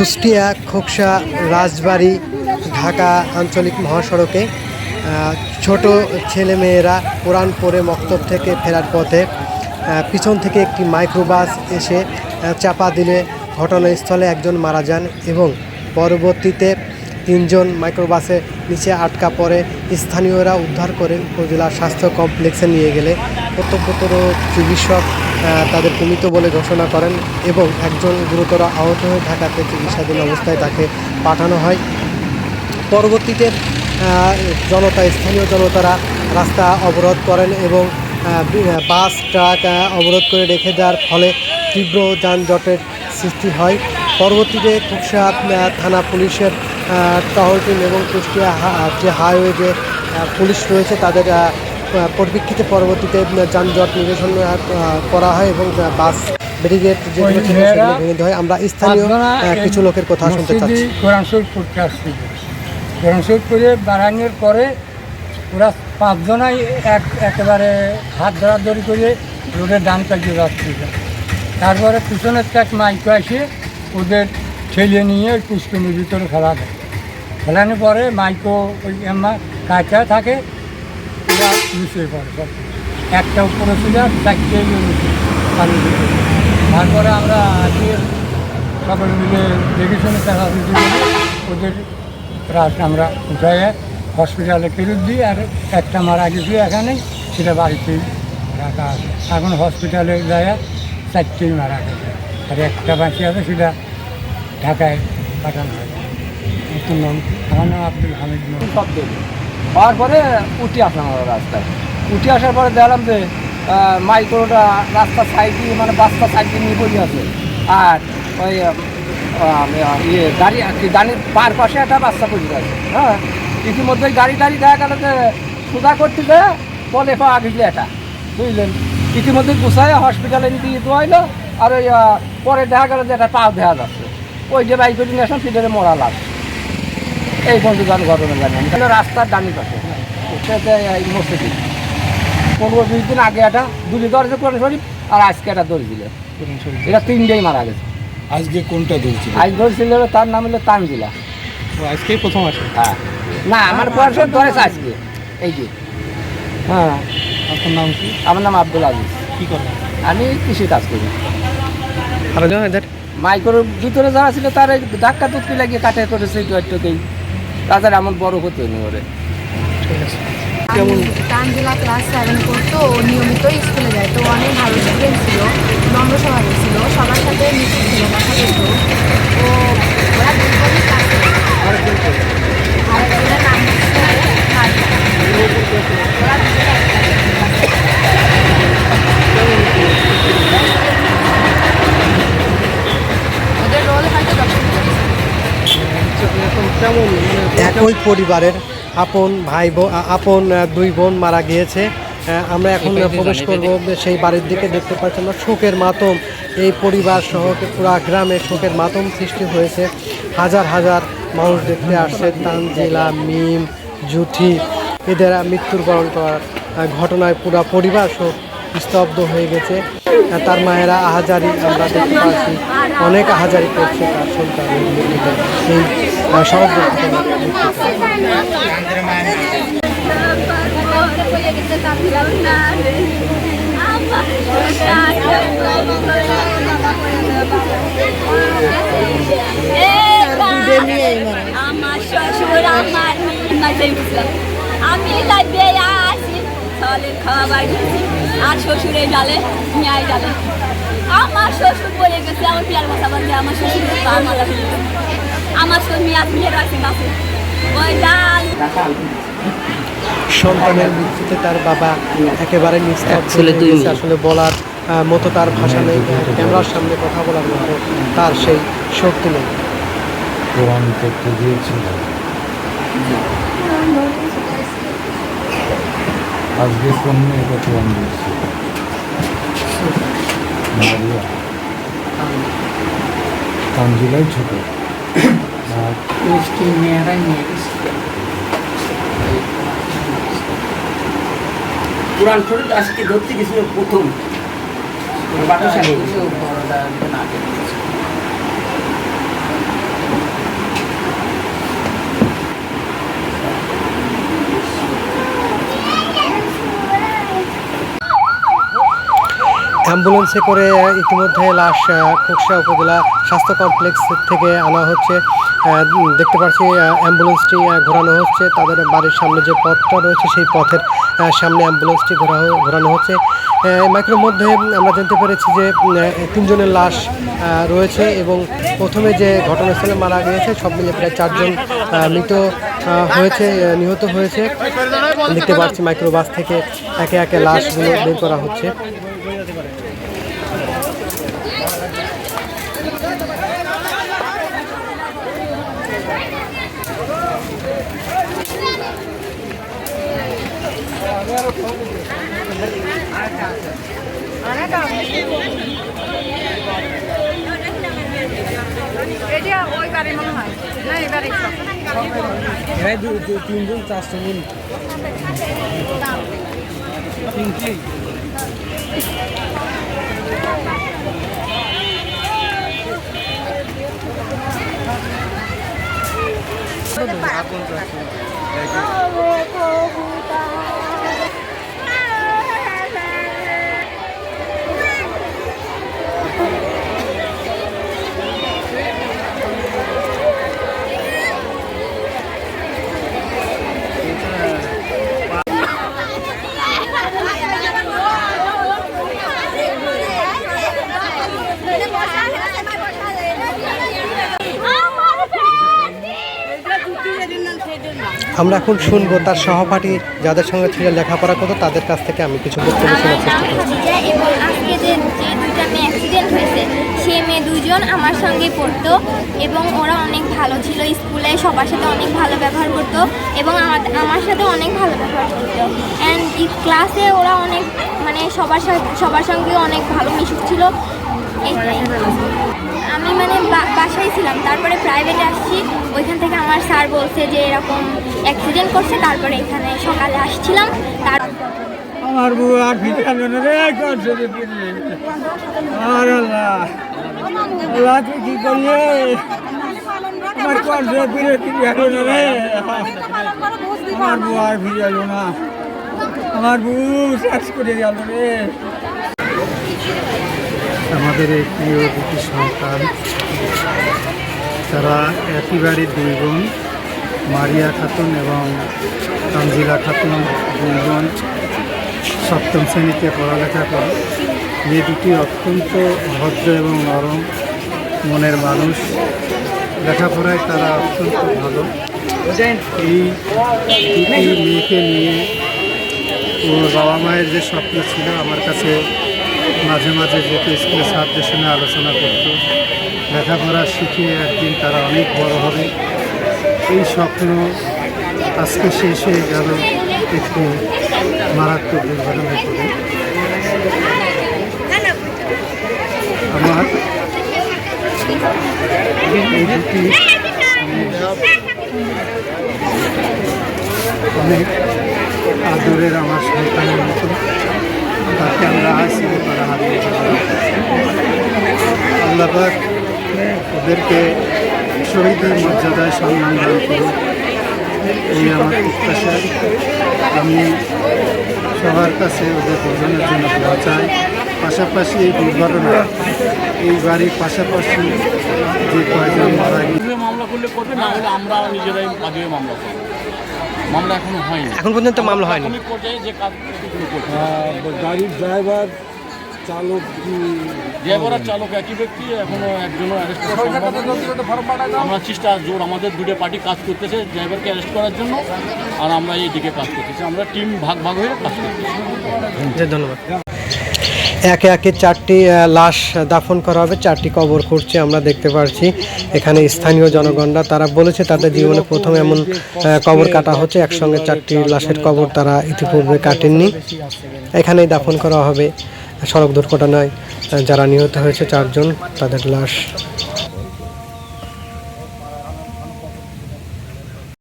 কুষ্টিয়া, খোকসা, রাজবাড়ি, ঢাকা আঞ্চলিক মহাসড়কে ছোট ছেলে মেয়েরা কোরআন পরে মক্তব থেকে ফেরার পথে পিছন থেকে একটি মাইক্রোবাস এসে চাপা দিলে ঘটনাস্থলে একজন মারা যান এবং পরবর্তীতে তিনজন মাইক্রোবাসে নিচে আটকা পড়ে স্থানীয়রা উদ্ধার করে উপজেলা স্বাস্থ্য কমপ্লেক্সে নিয়ে গেলে কর্তব্যতর চিকিৎসক তাদের তাদেরকে মৃত বলে ঘোষণা করেন এবং একজন গুরুতর আহত হয়ে ঢাকাতে চিকিৎসাধীন অবস্থায় তাকে পাঠানো হয়। পরবর্তীতে জনতা, স্থানীয় জনতারা রাস্তা অবরোধ করেন এবং বাস, ট্রাক অবরোধ করে রেখে দেওয়ার ফলে তীব্র যানজটের সৃষ্টি হয়। পরবর্তীতে কুকসা থানা পুলিশের টহল টিম এবং কুষ্টিয়া যে হাইওয়ে যে পুলিশ রয়েছে তাদের পরিপ্রেক্ষিতে পরবর্তীতে যানজট নিরসন করা হয় এবং বাস ব্যারিগেড যেগুলো ছিল সেগুলো ভেঙে দেওয়া হয়। আমরা স্থানীয় কিছু লোকের কথা শুনতে চাচ্ছি। কোরআন শরীফ পড়তে আসছিল। বাড়ানোর পরে ওরা পাঁচজনাই এক একেবারে হাত ধরাধরি করে রোডের ডান কাজে যাচ্ছিল। তারপরে পিছনের এক মাইকো এসে ওদের ঠেলে নিয়ে পুষ্করির ভিতরে ফেলা দেয়। ফেলানোর পরে মাইকো ওই এমা কাঁচা থাকে ওরা লুচিয়ে পড়ে সব। একটা উপরে আর চারটে ভিতরে তারপরে আমরা আজকে সকলে মিলে দেখে শুনে টাকা ওদের রাত আমরা উঠাইয়ে হসপিটালে ফেরত দিই, আর একটা মারা গেছি এখানে সেটা বাড়িতেই রাখা আছে। এখন হসপিটালে যায় চারটেই মারা গেছে, আর একটা বাঁচিয়ে আছে, সেটা ঢাকায় পাঠানো হয়। হওয়ার পরে উঠে আসলাম আমরা রাস্তায়। উঠে আসার পরে দেখলাম যে মাইক্রোটা রাস্তার সাইড দিয়ে মানে বাসটা সাইড দিয়ে নিয়ে পড়ে আছে। আর ওই আহ, ইয়ে গাড়ি গাড়ির পার পাশে একটা বাচ্চা পড়ে আছে। হ্যাঁ? ইতিমধ্যে গাড়ি টাড়ি দেখা গেল যে সোজা করতে যে বলে পা এটা। বুঝলেন? ইতিমধ্যে গুছায় হসপিটালে নিতে যেতে হইল। আর ওই পরে দেখা গেল যে একটা পাও দেখা যাচ্ছে। ওই যে বাইক নিয়ে আসলাম মরা লাগছে এই পর্যন্ত গান ঘটনা জানি আমি তাহলে রাস্তার ডানি পাশে। মসজিদ। পনেরো বিশ দিন আগে একটা দুটি দরজা কোরআন শরীফ আর আজকে একটা দড়ি দিল এটা তিনটেই মারা গেছে। আজকে কোনটা ধরছিল? আজ ধরছিল তার নাম হলো তানজিলা। আজকেই প্রথম আসে? হ্যাঁ। না আমার পড়াশোনা ধরেছে আজকে। এই যে। হ্যাঁ। আপনার নাম কি? আমার নাম আব্দুল আজিজ। কি করেন? আমি কৃষি কাজ করি। মাইক্রোর ভিতরে যারা ছিল তার এই ধাক্কা তুক্কি লাগিয়ে কাটে করেছে একটু একটুকেই তাদের এমন বড় হতে হয়নি ওরে। তানজিলা ক্লাস সেভেন করতো ও নিয়মিত স্কুলে যায়। তো অনেক ভালো স্টুডেন্ট ছিল নম্র স্বভাবের ছিল সবার সাথে মিশে ছিল কথা বলতো। ও ওরা দুজনই ক্লাসে আর একজনের নাম হচ্ছে নাজিয়া। ওরা দুজনে একসাথে ওদের রোল হয়তো দশম কেমন একই পরিবারের আপন ভাই বোন আপন দুই বোন মারা গিয়েছে। আমরা এখন প্রবেশ করব সেই বাড়ির দিকে। দেখতে পাচ্ছি আমরা শোকের মাতম। এই পরিবার সহ পুরা গ্রামে শোকের মাতম সৃষ্টি হয়েছে। হাজার হাজার মানুষ দেখতে আসছে। তানজিলা মিম জুঠি এদের মৃত্যুর বরণ করার ঘটনায় পুরা পরিবার শোক স্তব্ধ হয়ে গেছে। তার মায়েরা আহাজারি আমরা দেখতে পাচ্ছি অনেক আহাজারি করছে তার আমার শ্বশুর আমার আমি লাগবে আসি খাবার দিয়েছি আর মেয়াই ডালে আমার শ্বশুর বলে গেছে আমার পিয়ার কথা বলছে আমার শ্বশুর আমার আমার শ্বশুর মেয়া মেয়ের আছে কাছে ওই ডাল সন্তানের মৃত্যুতে তার বাবা একেবারে নিস্তব্ধ হয়ে আসলে বলার মতো তার ভাষা নেই ক্যামেরার সামনে কথা বলার মতো তার সেই শক্তি নেই কোরআন করতে দিয়েছিল আজকে কোন মেয়েকে কোরআন দিয়েছিল মারিয়া। তানজিলাই ছোট। আর মিষ্টি মেয়েরাই নিয়ে গেছে। কোরআন শরীফ আজকে ধরতে গেছিল প্রথম। সাহেব অ্যাম্বুলেন্সে করে ইতিমধ্যে লাশ খোকসা উপজেলা স্বাস্থ্য কমপ্লেক্স থেকে আনা হচ্ছে। দেখতে পাচ্ছি অ্যাম্বুলেন্সটি ঘোরানো হচ্ছে। তাদের বাড়ির সামনে যে পথটা রয়েছে, সেই পথের সামনে অ্যাম্বুলেন্সটি ঘোরা ঘোরানো হচ্ছে। মাইক্রোর মধ্যে আমরা জানতে পেরেছি যে তিনজনের লাশ রয়েছে এবং প্রথমে যে ঘটনাস্থলে মারা গিয়েছে, সব মিলে প্রায় চারজন মৃত হয়েছে নিহত হয়েছে। দেখতে পাচ্ছি মাইক্রোবাস থেকে একে একে লাশগুলো বের করা হচ্ছে। এটা ওই বাড়ি মনে হয়। না এবারে তিনজন চারজন আমরা এখন শুনব তার সহপাঠী যাদের সঙ্গে ছিল লেখাপড়া করতো তাদের কাছ থেকে আমি কিছু বক্তব্য শোনার চেষ্টা করছি খাদিজা এবং আজকে যে যে দুইটা মেয়ে অ্যাক্সিডেন্ট হয়েছে সে মেয়ে দুজন আমার সঙ্গে পড়তো এবং ওরা অনেক ভালো ছিল। স্কুলে সবার সাথে অনেক ভালো ব্যবহার করতো এবং আমার আমার সাথে অনেক ভালো ব্যবহার করতো। অ্যান্ড ক্লাসে ওরা অনেক মানে সবার সাথে সবার সঙ্গে অনেক ভালো মিশুক ছিল। এইটাই। আমি মানে বাসায় ছিলাম, তারপরে প্রাইভেটে আসছি। ওইখান থেকে আমার স্যার বলছে যে এরকম অ্যাক্সিডেন্ট করছে, তারপরে এখানে সকালে আসছিলাম। তার আমার বউ আর ফিরে রে আর আল্লাহ কি করলে? আমার করছে ফিরে ফিরে রে আমার বউ আর ফিরে আসবে না আমার বউ শেষ করে গেল রে। আমাদের এই প্রিয় দুটি সন্তান। তারা একই বাড়ির দুই বোন, মারিয়া খাতুন এবং তানজিলা খাতুন দুই বোন। সপ্তম শ্রেণীতে পড়ালেখা করে মেয়ে দুটি অত্যন্ত ভদ্র এবং নরম মনের মানুষ। লেখাপড়ায় তারা অত্যন্ত ভালো। এই দুটি মেয়েকে নিয়ে ওর বাবা মায়ের যে স্বপ্ন ছিল, আমার কাছে মাঝে মাঝে যেত স্কুলে ছাত্রদের সঙ্গে আলোচনা করত। লেখাপড়া শিখে একদিন তারা অনেক বড় হবে। এই স্বপ্ন আজকে শেষ হয়ে গেল একটু মারাত্মক দুর্ঘটনায় পড়ে আমার অনেক আদরের আমার সন্তানের মতো। তাকে আমরা আছি তারা হারিয়ে। আল্লাহ ওদেরকে শহীদের মর্যাদায় সম্মান দান করুন। এই আমার প্রত্যাশা। আমি সবার কাছে ওদের দুজনের জন্য দোয়া চাই। পাশাপাশি এই দুর্ঘটনা, এই বাড়ির পাশাপাশি যে কয়জন মারা গিয়ে মামলা করলে করবে না হলে আমরা নিজেরাই মামলা করব। মামলা এখনও হয়নি। এখন পর্যন্ত মামলা হয়নি। প্রাথমিক পর্যায়ে যে কাজ গাড়ির ড্রাইভার চালক ড্রাইভার আর চালক একই ব্যক্তি এখনও একজনও অ্যারেস্ট করা সম্ভব আমরা চেষ্টা জোর আমাদের দুটো পার্টি কাজ করতেছে ড্রাইভারকে অ্যারেস্ট করার জন্য আর আমরা এই দিকে কাজ করতেছি। আমরা টিম ভাগ ভাগ হয়ে কাজ করতেছি। ধন্যবাদ। একে একে চারটি লাশ দাফন করা হবে, চারটি কবর খুঁড়ছে আমরা দেখতে পাচ্ছি এখানে স্থানীয় জনগণরা, তারা বলেছে তাদের জীবনে প্রথম এমন কবর কাটা হচ্ছে, একসঙ্গে চারটি লাশের কবর তারা ইতিপূর্বে কাটেননি। এখানেই দাফন করা হবে। সড়ক দুর্ঘটনায় যারা নিহত হয়েছে চারজন, তাদের লাশ।